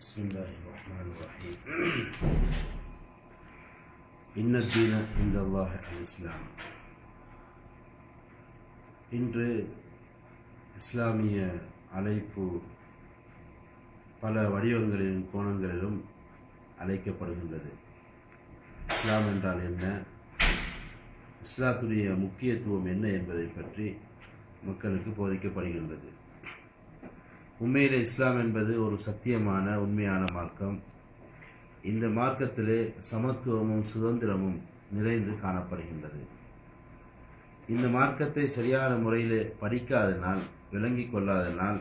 بسم الله الرحمن الرحيم إن الدين عند الله الإسلام இன்று இஸ்லாமிய அழைப்பு பல வடிவங்களிலும் கோணங்களிலும் அழைக்கப்படுகின்றது இஸ்லாம் என்றால் என்ன இஸ்லாத்துடைய முக்கியத்துவம் என்ன என்பதை பற்றி மக்களுக்கு போதிக்கப்படுகின்றது உண்மையில் இஸ்லாம் என்பது ஒரு சத்தியமான உண்மையான மார்க்கம். இந்த மார்க்கத்திலே சமத்துவமும் சுதந்திரமும் நிறைந்து காணப்படுகின்றது. இந்த மார்க்கத்தை சரியான முறையில் படிக்காதனால் விளங்கிக் கொள்ளாதனால்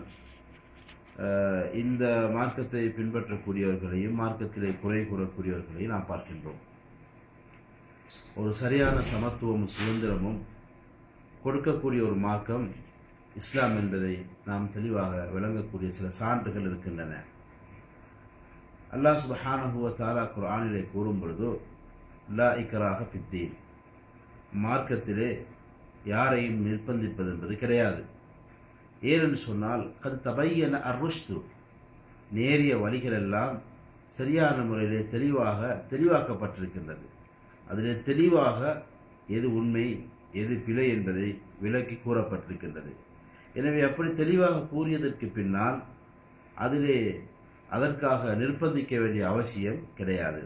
இந்த மார்க்கத்தை பின்பற்றக்கூடியவர்களையும் மார்க்கத்திலே குறை கூறக்கூடியவர்களையும் நாம் பார்க்கின்றோம். ஒரு சரியான சமத்துவமும் சுதந்திரமும் கொடுக்கக்கூடிய ஒரு மார்க்கம் இஸ்லாம் என்பதை நாம் தெளிவாக விளங்கக்கூடிய சில சான்றுகள் இருக்கின்றன. அல்லாஹ் சுபஹானஹுவ தாலா தஆலா குர்ஆனிலே கூறும் பொழுது லா இக்கராக ஃபித்தீன் மார்க்கத்திலே யாரையும் நிர்பந்திப்பது என்பது கிடையாது. ஏனென்று சொன்னால் கது தபையன அருஷ்து நேரிய வழிகளெல்லாம் சரியான முறையிலே தெளிவாக தெளிவாக்கப்பட்டிருக்கின்றது அதிலே தெளிவாக எது உண்மை எது பிழை என்பதை விளக்கி கூறப்பட்டிருக்கின்றது. எனவே அப்படி தெளிவாக கூறியதற்கு பின்னால் அதிலே அதற்காக நிர்பந்திக்க வேண்டிய அவசியம் கிடையாது.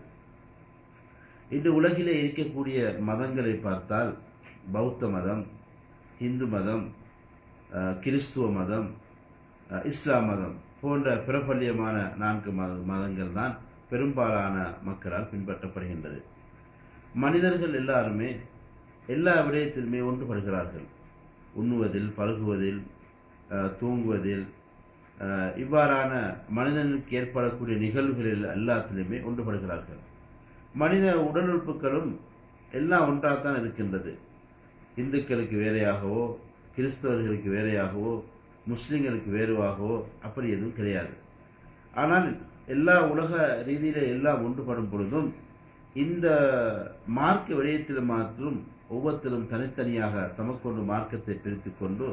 இன்று உலகிலே இருக்கக்கூடிய மதங்களை பார்த்தால் பௌத்த மதம் இந்து மதம் கிறிஸ்துவ மதம் இஸ்லாம் மதம் போன்ற பிரபல்யமான நான்கு மத மதங்கள் தான் பெரும்பாலான மக்களால் பின்பற்றப்படுகின்றது. மனிதர்கள் எல்லாருமே எல்லா விடயத்திலுமே ஒன்றுபடுகிறார்கள். உண்ணுவதில் பழகுவதில் தூங்குவதில் இவ்வாறான மனிதனுக்கு ஏற்படக்கூடிய நிகழ்வுகளில் எல்லாத்திலுமே ஒன்றுபடுகிறார்கள். மனித உடலுறுப்புகளும் எல்லாம் ஒன்றாகத்தான் இருக்கின்றது. இந்துக்களுக்கு வேறையாகவோ கிறிஸ்தவர்களுக்கு வேறையாகவோ முஸ்லிம்களுக்கு வேறுவாகவோ அப்படி எதுவும் கிடையாது. ஆனால் எல்லா உலக ரீதியில எல்லாம் ஒன்றுபடும் பொழுதும் இந்த மார்க்க விடயத்தில் மாற்றும் ஒவ்வொருத்தரும் தனித்தனியாக தமக்கொண்டு மார்க்கத்தை பிரித்து கொண்டு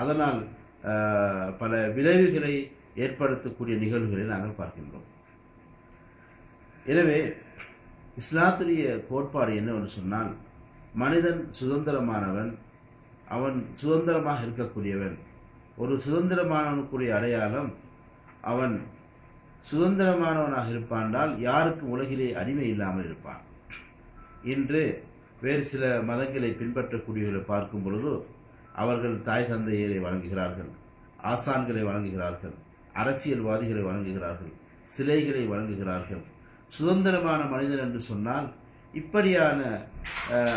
அதனால் பல விளைவுகளை ஏற்படுத்தக்கூடிய நிகழ்வுகளை நாங்கள் பார்க்கின்றோம். எனவே இஸ்லாத்துடைய கோட்பாடு என்னவென்று சொன்னால் மனிதன் சுதந்திரமானவன் அவன் சுதந்திரமாக இருக்கக்கூடியவன் ஒரு சுதந்திரமானவனுக்குரிய அடையாளம் அவன் சுதந்திரமானவனாக இருப்பான்னால் யாருக்கும் உலகிலே அடிமை இல்லாமல் இருப்பான். இன்று வேறு சில மதங்களை பின்பற்றக்கூடியவர்களை பார்க்கும் பொழுது அவர்கள் தாய் தந்தையரை வழங்குகிறார்கள் ஆசான்களை வழங்குகிறார்கள் அரசியல்வாதிகளை வழங்குகிறார்கள் சிலைகளை வழங்குகிறார்கள் சுதந்திரமான மனிதன் என்று சொன்னால் இப்படியான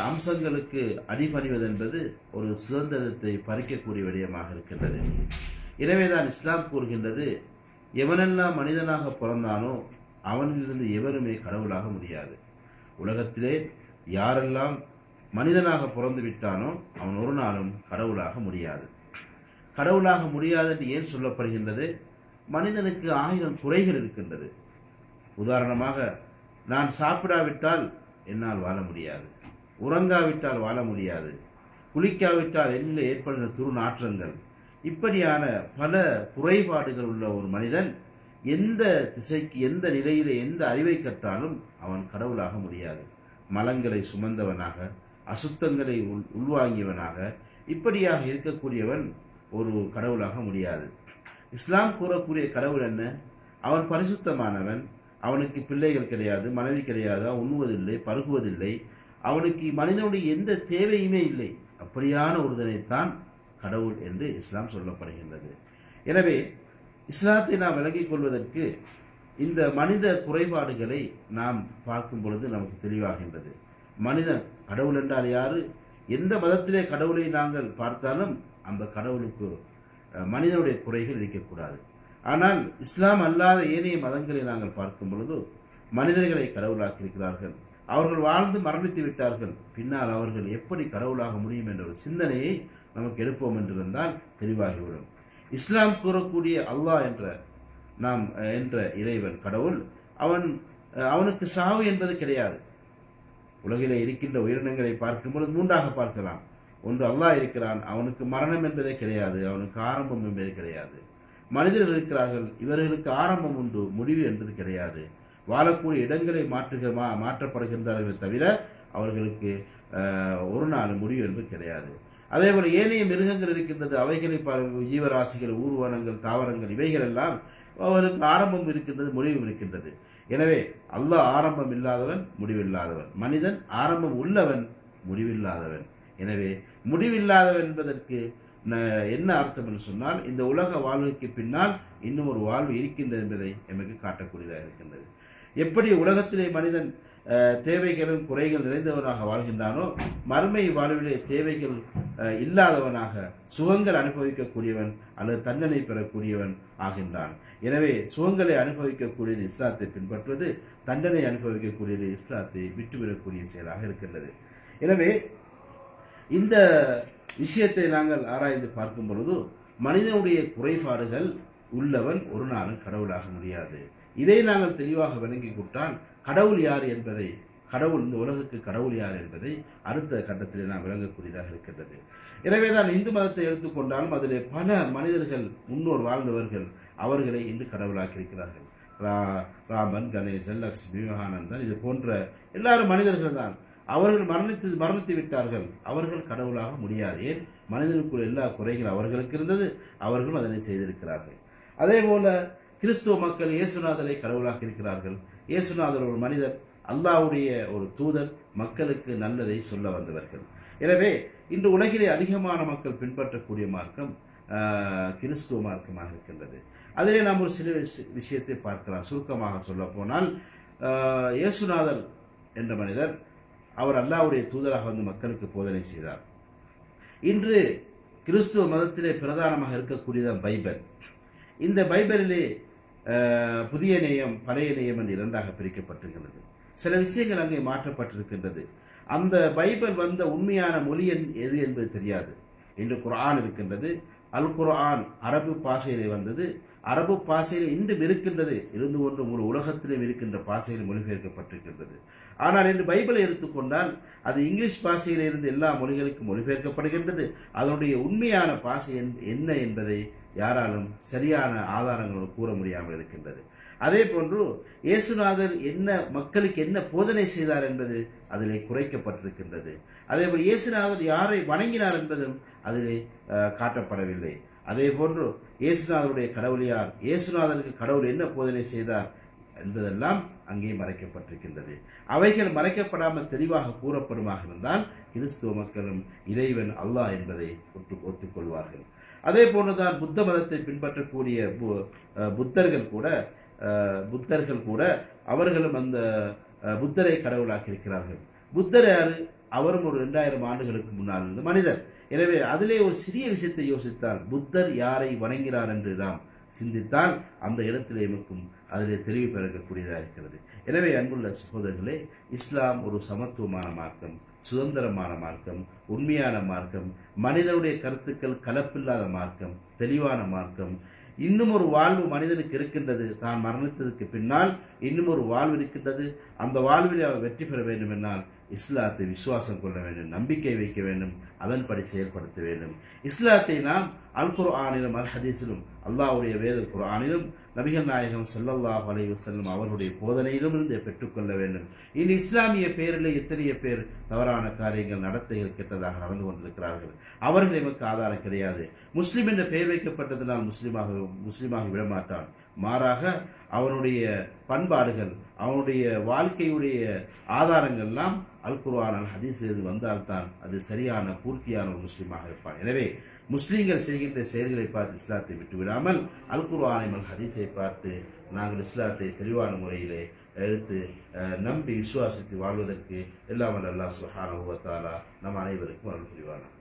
அம்சங்களுக்கு அடிபணிவது என்பது ஒரு சுதந்திரத்தை பறிக்கக்கூடிய விடயமாக இருக்கின்றது. எனவேதான் இஸ்லாம் கூறுகின்றது எவனெல்லாம் மனிதனாக பிறந்தானோ அவனிலிருந்து எவருமே கடவுளாக முடியாது. உலகத்திலே யாரெல்லாம் மனிதனாக பிறந்து விட்டானோ அவன் ஒரு நாளும் கடவுளாக முடியாது. கடவுளாக முடியாது என்று ஏன் சொல்லப்படுகின்றது? மனிதனுக்கு ஆயிரம் குறைகள் இருக்கின்றது. உதாரணமாக நான் சாப்பிடாவிட்டால் என்னால் வாழ முடியாது. உறங்காவிட்டால் வாழ முடியாது. குளிக்காவிட்டால் என்ன ஏற்படுகிற துர்நாற்றங்கள். இப்படியான பல குறைபாடுகள் உள்ள ஒரு மனிதன் எந்த திசைக்கு எந்த நிலையில் எந்த அறிவை கற்றாலும் அவன் கடவுளாக முடியாது. மலங்களை சுமந்தவனாக அசுத்தங்களை உள் உள்வாங்கியவனாக இப்படியாக இருக்கக்கூடியவன் ஒரு கடவுளாக முடியாது. இஸ்லாம் கூறக்கூடிய கடவுள் என்ன? அவன் பரிசுத்தமானவன் அவனுக்கு பிள்ளைகள் கிடையாது மனைவி கிடையாது அவன் உண்ணுவதில்லை பருகுவதில்லை அவனுக்கு மனிதனுடைய எந்த தேவையுமே இல்லை. அப்படியான ஒருதனைத்தான் கடவுள் என்று இஸ்லாம் சொல்லப்படுகின்றது. எனவே இஸ்லாத்தை நாம் விளங்கிக் கொள்வதற்கு இந்த மனித குறைபாடுகளை நாம் பார்க்கும் பொழுது நமக்கு தெளிவாகின்றது. மனிதன் கடவுள் என்றால் யாரு? எந்த மதத்திலே கடவுளை நாங்கள் பார்த்தாலும் அந்த கடவுளுக்கு மனிதனுடைய குறைகள் இருக்கக்கூடாது. ஆனால் இஸ்லாம் அல்லாத ஏனைய மதங்களை நாங்கள் பார்க்கும் பொழுது மனிதர்களை கடவுளாக்கியிருக்கிறார்கள். அவர்கள் வாழ்ந்து மரணித்து விட்டார்கள். பின்னால் அவர்கள் எப்படி கடவுளாக முடியும் என்ற ஒரு சிந்தனையை நமக்கு எடுப்போம் என்றிருந்தால் தெளிவாகிவிடும். இஸ்லாம் கூறக்கூடிய அல்லாஹ் என்ற நாம் என்ற இறைவன் கடவுள் அவன் அவனுக்கு சாவு என்பது கிடையாது. உலகிலே இருக்கின்ற உயிரினங்களை பார்க்கும் பொழுது மூன்றாக பார்க்கலாம். ஒன்று அல்லாஹ் இருக்கிறான் அவனுக்கு மரணம் என்பதே கிடையாது அவனுக்கு ஆரம்பம் என்பதே கிடையாது. மனிதர்கள் இருக்கிறார்கள் இவர்களுக்கு ஆரம்பம் உண்டு முடிவு என்பது கிடையாது. வாழக்கூடிய இடங்களை மாற்றுக மா மாற்றப்படுகின்றார்கள் தவிர அவர்களுக்கு ஒரு நாள் முடிவு என்பது கிடையாது. அதே போல ஏனைய மிருகங்கள் இருக்கின்றது அவைகளை ஜீவராசிகள் ஊர்வனங்கள் தாவரங்கள் இவைகள் எல்லாம் அவருக்கு ஆரம்பம் இருக்கின்றது முடிவும் இருக்கின்றது. எனவே அல்லாஹ் ஆரம்பம் இல்லாதவன் முடிவில்லாதவன். மனிதன் ஆரம்பம் உள்ளவன் முடிவில்லாதவன். எனவே முடிவில்லாதவன் என்பதற்கு ந- என்ன அர்த்தம் என்று சொன்னால் இந்த உலக வாழ்வுக்கு பின்னால் இன்னும் ஒரு வாழ்வு இருக்கின்றது என்பதை எமக்கு காட்டக்கூடியதாக இருக்கின்றது. எப்படி உலகத்திலே மனிதன் தேவைகளும் குறைகள் நிறைந்தவனாக வாழ்கின்றானோ மறுமை வாழ்விலே தேவைகள் இல்லாதவனாக சுகங்கள் அனுபவிக்கக்கூடியவன் அல்லது தண்டனை பெறக்கூடியவன் ஆகின்றான். எனவே சுகங்களை அனுபவிக்கக்கூடியது இஸ்லாத்தை பின்பற்றுவது தண்டனை அனுபவிக்கக்கூடியது இஸ்லாத்தை விட்டுவிடக்கூடிய செயலாக இருக்கின்றது. எனவே இந்த விஷயத்தை நாங்கள் ஆராய்ந்து பார்க்கும் பொழுது மனிதனுடைய குறைபாடுகள் உள்ளவன் ஒரு நாளும் கடவுளாக முடியாது. இதை நாங்கள் தெளிவாக விளங்கி கொண்டால் கடவுள் யார் என்பதை கடவுள் இந்த உலகுக்கு கடவுள் யார் என்பதை அடுத்த கட்டத்தில் நாம் விளங்கக்கூடியதாக இருக்கின்றது. எனவேதான் இந்து மதத்தை எடுத்துக்கொண்டாலும் அதிலே பல மனிதர்கள் முன்னோர் வாழ்ந்தவர்கள் அவர்களை இன்று கடவுளாக்கி இருக்கிறார்கள் ரா- ராமன் கணேசன் லக்ஷ்மி விவேகானந்தன் இது போன்ற எல்லாரும் மனிதர்கள் தான் அவர்கள் மரணித்து மரணித்து விட்டார்கள். அவர்கள் கடவுளாக முடியாது. ஏன்? மனிதனுக்குள் எல்லா குறைகள் அவர்களுக்கு இருந்தது. அவர்களும் அதனை செய்திருக்கிறார்கள். அதே போல கிறிஸ்துவ மக்கள் இயேசுநாதரை கடவுளாக இருக்கிறார்கள் இயேசுநாதர் ஒரு மனிதர். அல்லாவுடைய ஒரு தூதர் மக்களுக்கு நல்லதை சொல்ல வந்தவர்கள். எனவே இன்று உலகிலே அதிகமான மக்கள் பின்பற்றக்கூடிய மார்க்கம் கிறிஸ்துவ மார்க்கமாக இருக்கின்றது. அதிலே நாம் ஒரு சில விஷயத்தை பார்க்கலாம். சுருக்கமாக சொல்ல போனால் இயேசுநாதர் என்ற மனிதர் அவர் அல்லாஹ்வுடைய தூதராக வந்து மக்களுக்கு போதனை செய்தார். இன்று கிறிஸ்துவ மதத்திலே பிரதானமாக இருக்கக்கூடியதான் பைபிள். இந்த பைபிளிலே புதிய நேயம் பழைய நேயம் என்று இரண்டாக பிரிக்கப்பட்டிருக்கிறது சில விஷயங்கள் அங்கே மாற்றப்பட்டிருக்கின்றது. அந்த பைபிள் வந்த உண்மையான மொழி என்- எது என்பது தெரியாது. இன்று குர்ஆன் இருக்கின்றது. அல் குர்ஆன் அரபு பாசையில் வந்தது. அரபு பாசையில் இன்றும் இருக்கின்றது. இருந்து கொண்டு முழு உலகத்திலும் இருக்கின்ற பாசையில் மொழிபெயர்க்கப்பட்டிருக்கின்றது. ஆனால் இன்று பைபிளை எடுத்துக்கொண்டால் அது இங்கிலீஷ் பாசையில் இருந்து எல்லா மொழிகளுக்கும் மொழிபெயர்க்கப்படுகின்றது. அதனுடைய உண்மையான பாசை என்- என்ன என்பதை யாராலும் சரியான ஆதாரங்களோடு கூற முடியாமல் இருக்கின்றது. அதே போன்று இயேசுநாதர் என்ன மக்களுக்கு என்ன போதனை செய்தார் என்பது அதிலே குறைக்கப்பட்டிருக்கின்றது. அதே போல் இயேசுநாதர் யாரை வணங்கினார் என்பதும் அதிலே காட்டப்படவில்லை. அதே போன்று இயேசுநாதருடைய கடவுளியார் இயேசுநாதருக்கு கடவுள் என்ன போதனை செய்தார் என்பதெல்லாம் அங்கே மறைக்கப்பட்டிருக்கின்றது. அவைகள் மறைக்கப்படாமல் தெளிவாக கூறப்படுமாக இருந்தால் கிறிஸ்துவ மக்களும் இறைவன் அல்லாஹ் என்பதை ஒட்டு ஒத்துக்கொள்வார்கள். அதே போன்றுதான் புத்த மதத்தை பின்பற்றக்கூடிய பு- புத்தர்கள் கூட புத்தர்கள் கூட அவர்களும் அந்த புத்தரை கடவுளாக்கி இருக்கிறார்கள் புத்தர் யாரு? அவரும் ஒரு இரண்டாயிரம் ஆண்டுகளுக்கு முன்னால் இருந்த மனிதர். எனவே அதிலே ஒரு சிறிய விஷயத்தை யோசித்தால் புத்தர் யாரை வணங்கினார் என்று நாம் சிந்தித்தால் அந்த இடத்திலே நமக்கும் அதிலே தெளிவு பெறக்கூடியதாக இருக்கிறது. எனவே அன்புள்ள சகோதரர்களே இஸ்லாம் ஒரு சமத்துவமான மார்க்கம் சுதந்திரமான மார்க்கம் உண்மையான மார்க்கம் மனிதனுடைய கருத்துக்கள் கலப்பில்லாத மார்க்கம் தெளிவான மார்க்கம் இன்னும் ஒரு வாழ்வு மனிதனுக்கு இருக்கின்றது. தான் மரணித்ததற்கு பின்னால் இன்னும் ஒரு வாழ்வு இருக்கின்றது. அந்த வாழ்வில் அவர் வெற்றி பெற வேண்டும் என்றால் இஸ்லாத்தை விசுவாசம் கொள்ள வேண்டும் நம்பிக்கை வைக்க வேண்டும். அதன்படி செயல்படுத்த வேண்டும். இஸ்லாத்தை நாம் அல் குர்ஆனிலும் அல் ஹதீஸிலும் அல்லாவுடைய வேத குர்ஆனிலும் நபிகள் நாயகம் ஸல்லல்லாஹு அலைஹி செல்லும் அவருடைய போதனையிலும் இருந்து பெற்றுக்கொள்ள வேண்டும். இனி இஸ்லாமிய பேரிலே எத்தனைய பேர் தவறான காரியங்கள் நடத்தைகள் கெட்டதாக நடந்து கொண்டிருக்கிறார்கள்? அவர்கள் எமக்கு ஆதாரம் கிடையாது. முஸ்லீம் என்ற பெயர் வைக்கப்பட்டதனால் முஸ்லீமாக முஸ்லீமாக விடமாட்டான். மாறாக அவனுடைய பண்பாடுகள் அவனுடைய வாழ்க்கையுடைய ஆதாரங்கள் எல்லாம் அல் குர்ஆன் அல் ஹதீஸ் இது வந்தால்தான் அது சரியான பூர்த்தியான ஒரு முஸ்லீமாக இருப்பான் எனவே முஸ்லீம்கள் செய்கின்ற செயல்களை பார்த்து இஸ்லாத்தை விட்டுவிடாமல் அல் குர்ஆனை ஹதீஸை பார்த்து நாங்கள் இஸ்லாத்தை தெளிவான முறையிலே எடுத்து நம்பி விசுவாசித்து வாழ்வதற்கு எல்லாம் அல்லா அல்லாஹ் சுப்ஹானஹு நம் அனைவருக்கும் அருள் புரிவானா